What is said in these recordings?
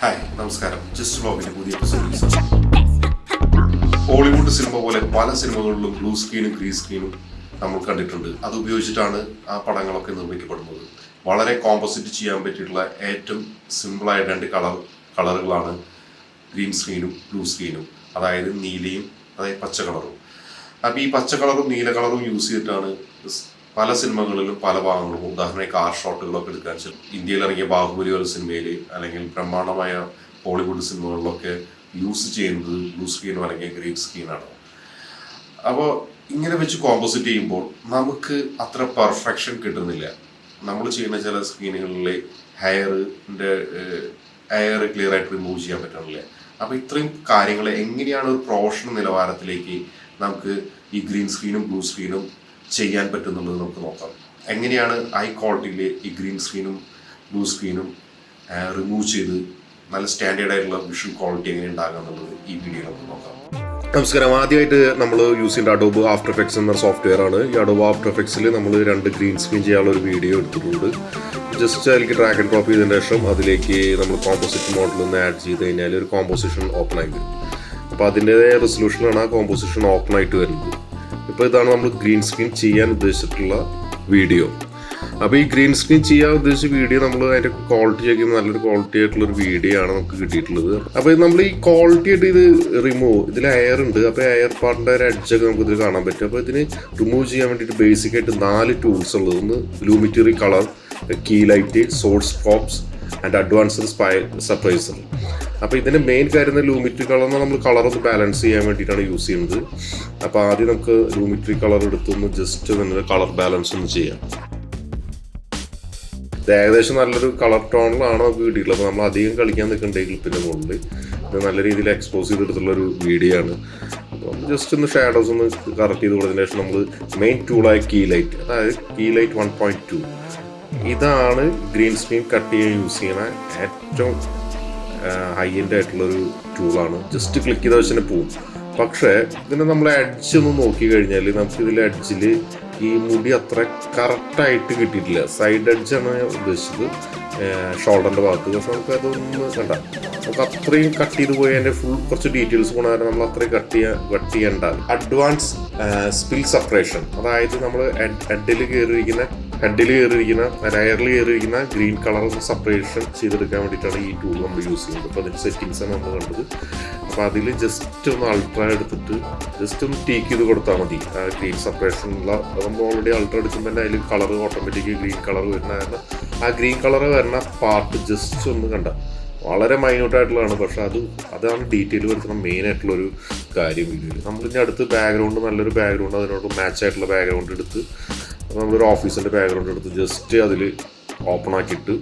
Hi നമസ്കാരം. Just ബ്ലോഗിന്റെ പുതിയ എപ്പിസോഡിൽ ഹോളിവുഡ് സിനിമ പോലെ പല സിനിമകളിലും ബ്ലൂ സ്ക്രീനും ഗ്രീൻ സ്ക്രീനും നമ്മൾ കണ്ടിട്ടുണ്ട്. അത് ഉപയോഗിച്ചിട്ടാണ് ആ പടങ്ങളൊക്കെ നിർമ്മിക്കപ്പെടുന്നത്. വളരെ കോമ്പോസിറ്റ് ചെയ്യാൻ പറ്റിയിട്ടുള്ള ഏറ്റവും സിമ്പിളായ രണ്ട് കളർ കളറുകളാണ് ഗ്രീൻ സ്ക്രീനും ബ്ലൂ സ്ക്രീനും അതായത് നീലയും അതായത് പച്ച കളറും അപ്പോൾ ഈ പച്ച കളറും നീല കളറും യൂസ് ചെയ്തിട്ടാണ് പല സിനിമകളിലും പല ഭാഗങ്ങളും ഉദാഹരണമായി കാർ ഷോട്ടുകളൊക്കെ എടുക്കാൻ ഇന്ത്യയിൽ ഇറങ്ങിയ ബാഹുബലി ഒരു സിനിമയിൽ അല്ലെങ്കിൽ ബ്രഹ്മാണ്ഡമായ ഹോളിവുഡ് സിനിമകളിലൊക്കെ യൂസ് ചെയ്യുന്നത് ബ്ലൂ സ്ക്രീനും അല്ലെങ്കിൽ ഗ്രീൻ സ്ക്രീനാണ് അപ്പോൾ ഇങ്ങനെ വെച്ച് കോമ്പോസിറ്റ് ചെയ്യുമ്പോൾ നമുക്ക് അത്ര പെർഫെക്ഷൻ കിട്ടുന്നില്ല. നമ്മൾ ചെയ്യുന്ന ചില സ്ക്രീനുകളിലെ ഹെയറിന്റെ ഹെയർ ക്ലിയർ ആയിട്ട് റിമൂവ് ചെയ്യാൻ പറ്റണില്ല. അപ്പോൾ ഇത്രയും കാര്യങ്ങൾ എങ്ങനെയാണ് ഒരു പ്രൊഫഷണൽ നിലവാരത്തിലേക്ക് നമുക്ക് ഈ ഗ്രീൻ സ്ക്രീനും ബ്ലൂ സ്ക്രീനും ചെയ്യാൻ പറ്റുന്നുള്ളത് നമുക്ക് നോക്കാം. എങ്ങനെയാണ് ഹൈ ക്വാളിറ്റിയിൽ ഈ ഗ്രീൻ സ്ക്രീനും ബ്ലൂ സ്ക്രീനും റിമൂവ് ചെയ്ത് നല്ല സ്റ്റാൻഡേർഡ് ആയിട്ടുള്ള വിഷ്വൽ ക്വാളിറ്റി എങ്ങനെ ഉണ്ടാകുക എന്നുള്ളത് ഈ വീഡിയോയിൽ നമുക്ക് നോക്കാം. നമസ്കാരം. ആദ്യമായിട്ട് നമ്മൾ യൂസ് ചെയ്യുന്ന അഡോബ് ആഫ്റ്റർ എഫക്ട്സ് എന്ന സോഫ്റ്റ്വെയർ ആണ്. ഈ അഡോബ് ആഫ്റ്റർ എഫക്ട്സിൽ നമ്മൾ രണ്ട് ഗ്രീൻ സ്ക്രീൻ ചെയ്യാനുള്ള ഒരു വീഡിയോ എടുത്തിട്ടുണ്ട്. ജസ്റ്റ് അതിലേക്ക് ട്രാക്ക് ആൻഡ് ഡ്രോപ്പ് ചെയ്തതിന് ശേഷം അതിലേക്ക് നമ്മൾ കോമ്പോസിറ്റ് മോഡൽ ഒന്ന് ആഡ് ചെയ്ത് കഴിഞ്ഞാൽ ഒരു കോമ്പോസിഷൻ ഓപ്പൺ ആയി വരും. അപ്പോൾ അതിന്റെതായ റെസൊല്യൂഷനാണ് ആ കോമ്പോസിഷൻ ഓപ്പൺ ആയിട്ട് വരുന്നത്. ഇപ്പോൾ ഇതാണ് നമ്മൾ ഗ്രീൻ സ്ക്രീൻ ചെയ്യാൻ ഉദ്ദേശിച്ചിട്ടുള്ള വീഡിയോ അപ്പോൾ ഈ ഗ്രീൻ സ്ക്രീൻ ചെയ്യാൻ ഉദ്ദേശിച്ച വീഡിയോ നമ്മൾ അതിന്റെ ക്വാളിറ്റി ചെയ്യുമ്പോൾ നല്ലൊരു ക്വാളിറ്റി ആയിട്ടുള്ള ഒരു വീഡിയോ ആണ് നമുക്ക് കിട്ടിയിട്ടുള്ളത്. അപ്പോൾ നമ്മൾ ഈ ക്വാളിറ്റി ആയിട്ട് ഇത് റിമൂവ് ഇതിൽ എയർ ഉണ്ട്. അപ്പോൾ എയർ പാർട്ടിന്റെ ഒരു എഡ്ജൊക്കെ നമുക്ക് ഇതിൽ കാണാൻ പറ്റും. അപ്പോൾ ഇതിന് റിമൂവ് ചെയ്യാൻ വേണ്ടിയിട്ട് ബേസിക് ആയിട്ട് നാല് ടൂൾസ് ഉള്ളത്. ഒന്ന് Lumetri colour key light source ഫോപ്സ് and advanced spill suppressor അപ്പോൾ ഇതിന്റെ മെയിൻ കാര്യം ലൂമിറ്ററി കളർ നമ്മൾ കളർ ഒന്ന് ബാലൻസ് ചെയ്യാൻ വേണ്ടിയിട്ടാണ് യൂസ് ചെയ്യുന്നത്. അപ്പോൾ ആദ്യം നമുക്ക് ലൂമിറ്ററി കളർ എടുത്തൊന്ന് ജസ്റ്റ് നിങ്ങൾ കളർ ബാലൻസ് ഒന്ന് ചെയ്യാം. ഏകദേശം നല്ലൊരു കളർ ടോണിലാണ് നമുക്ക് കിട്ടിയിട്ടുള്ളത്. അപ്പോൾ നമ്മൾ അധികം കളിക്കാൻ നിൽക്കണ്ടെങ്കിൽ ക്ലിപ്പിന്റെ മുകളിൽ ഇത് നല്ല രീതിയിൽ എക്സ്പോസ് ചെയ്തെടുത്തുള്ള ഒരു വീഡിയോ ആണ്. അപ്പം ജസ്റ്റ് ഒന്ന് ഷാഡോസ് ഒന്ന് കറക്റ്റ് ചെയ്ത് കൊടുത്തതിന് ശേഷം നമ്മൾ മെയിൻ ടൂളായ കീ ലൈറ്റ് അതായത് key light one point two ഇതാണ് ഗ്രീൻ സ്ക്രീൻ കട്ട് ചെയ്യാൻ യൂസ് ചെയ്യുന്ന ഏറ്റവും ഹൈ എൻഡ് ആയിട്ടുള്ളൊരു ടൂളാണ് ജസ്റ്റ് ക്ലിക്ക് ചെയ്ത വെച്ചാൽ പോവും. പക്ഷേ ഇതിനെ നമ്മൾ അഡ്ജ് ഒന്ന് നോക്കി കഴിഞ്ഞാൽ നമുക്ക് ഇതിൽ അഡ്ജിൽ ഈ മുടി അത്ര കറക്റ്റായിട്ട് കിട്ടിയിട്ടില്ല. സൈഡ് എഡ്ജാണ് ഞാൻ ഉദ്ദേശിച്ചത്. ഷോൾഡറിന്റെ ഭാഗത്ത്. പക്ഷെ നമുക്ക് അതൊന്ന് കണ്ട. നമുക്ക് അത്രയും കട്ട് ചെയ്ത് പോയി അതിന്റെ ഫുൾ കുറച്ച് ഡീറ്റെയിൽസ് കാരണം നമ്മൾ അത്രയും കട്ട് ചെയ്യാൻ കട്ട് ചെയ്യേണ്ട. അഡ്വാൻസ് സ്പിൽ സെപ്പറേഷൻ അതായത് നമ്മൾ ഹെഡിൽ കയറിയിരിക്കുന്ന ഹെഡിൽ കയറിയിരിക്കുന്ന ലെയറിൽ കയറിയിരിക്കുന്ന ഗ്രീൻ കളർ സെപ്പറേഷൻ ചെയ്തെടുക്കാൻ വേണ്ടിയിട്ടാണ് ഈ ടൂൾ നമ്മൾ യൂസ് ചെയ്യുന്നത്. അപ്പോൾ അതിന്റെ സെറ്റിങ്സ് ആണ് നമ്മൾ കണ്ടത്. അപ്പോൾ അതിൽ ജസ്റ്റ് ഒന്ന് അൾട്ര എടുത്തിട്ട് ജസ്റ്റ് ഒന്ന് ടീക്ക് ചെയ്ത് കൊടുത്താൽ മതി. ആ ഗ്രീൻ സെപ്പറേഷൻ ഉള്ള നമ്മൾ ഓൾറെഡി അൾട്ര എടുക്കുമ്പോൾ തന്നെ അതിൽ കളർ ഓട്ടോമാറ്റിക് ഗ്രീൻ കളർ വരുന്ന കാരണം ആ ഗ്രീൻ കളർ വരുന്ന പാർട്ട് ജസ്റ്റ് ഒന്ന് കണ്ട. വളരെ മൈന്യൂട്ടായിട്ടുള്ളതാണ് പക്ഷെ അത് അതാണ് ഡീറ്റെയിൽ വരുത്തുന്ന മെയിൻ ആയിട്ടുള്ള ഒരു കാര്യം. വീഡിയോയിൽ നമ്മളിതിന്റെ അടുത്ത് ബാക്ക്ഗ്രൗണ്ട് നല്ലൊരു ബാക്ക്ഗ്രൗണ്ട് അതിനോട് മാച്ച് ആയിട്ടുള്ള ബാക്ക്ഗ്രൗണ്ട് എടുത്ത് നമ്മളൊരു ഓഫീസിന്റെ ബാക്ക്ഗ്രൗണ്ട് എടുത്ത് ജസ്റ്റ് അതിൽ ഓപ്പൺ ആക്കിയിട്ട്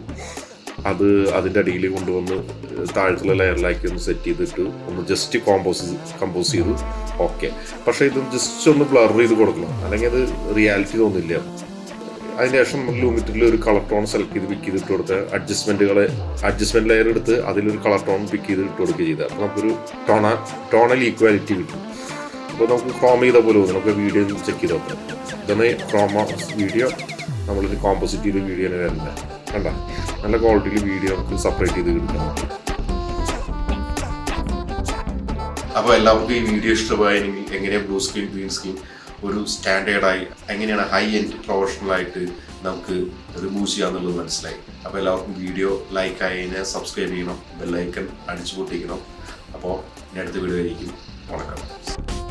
അത് അതിന്റെ അടിയിൽ കൊണ്ടുവന്ന് താഴത്തുള്ള ലെയറിലാക്കി ഒന്ന് സെറ്റ് ചെയ്തിട്ട് ഒന്ന് ജസ്റ്റ് കോമ്പോസ് കമ്പോസ് ചെയ്ത്. ഓക്കെ പക്ഷേ ഇത് ജസ്റ്റ് ഒന്ന് ബ്ലർ ചെയ്ത് കൊടുക്കണം. അല്ലെങ്കിൽ അത് റിയാലിറ്റി തോന്നില്ല. അതിന് ശേഷം ലൂമിറ്റിൽ ഒരു കളർ ടോൺ സെലക്ട് ചെയ്ത് പിക്ക് ചെയ്തിട്ട് കൊടുത്ത് അഡ്ജസ്റ്റ്മെന്റുകളെ അഡ്ജസ്റ്റ്മെന്റ് ലെയർ എടുത്ത് അതിലൊരു കളർ ടോൺ പിക്ക് ചെയ്ത് ഇട്ട് കൊടുക്കുക ചെയ്താൽ നമുക്കൊരു ടോണ ടോണൽ ഈക്വാലിറ്റി കിട്ടും. അപ്പോൾ നമുക്ക് ക്രോം ചെയ്ത പോലെ തോന്നും നമുക്ക് വീഡിയോ ചെക്ക് ചെയ്ത് നോക്കാം. ഇതാണ് ക്രോമ വീഡിയോ നമ്മളിത് കോമ്പോസിറ്റ് ചെയ്ത വീഡിയോ തന്നെ വരുന്നത് കണ്ട? നല്ല ക്വാളിറ്റിയിൽ വീഡിയോ നമുക്ക് സെപ്പറേറ്റ് ചെയ്ത് കിട്ടണം അപ്പോൾ എല്ലാവർക്കും ഈ വീഡിയോ ഇഷ്ടമായെങ്കിൽ എങ്ങനെയാണ് ബ്ലൂ സ്ക്രീൻ ഗ്രീൻ സ്ക്രീൻ ഒരു സ്റ്റാൻഡേർഡായി എങ്ങനെയാണ് ഹൈ എൻഡ് പ്രൊഫഷണലായിട്ട് നമുക്ക് റിമൂവ് ചെയ്യാന്നുള്ളത് മനസ്സിലായി. അപ്പോൾ എല്ലാവർക്കും വീഡിയോ ലൈക്ക് ആയി കഴിഞ്ഞാൽ സബ്സ്ക്രൈബ് ചെയ്യണം ബെല്ലൈക്കൺ അടിച്ചു പൊട്ടിക്കണം. അപ്പോൾ ഇനി അടുത്ത വീഡിയോ ആയിരിക്കും. വണക്കം.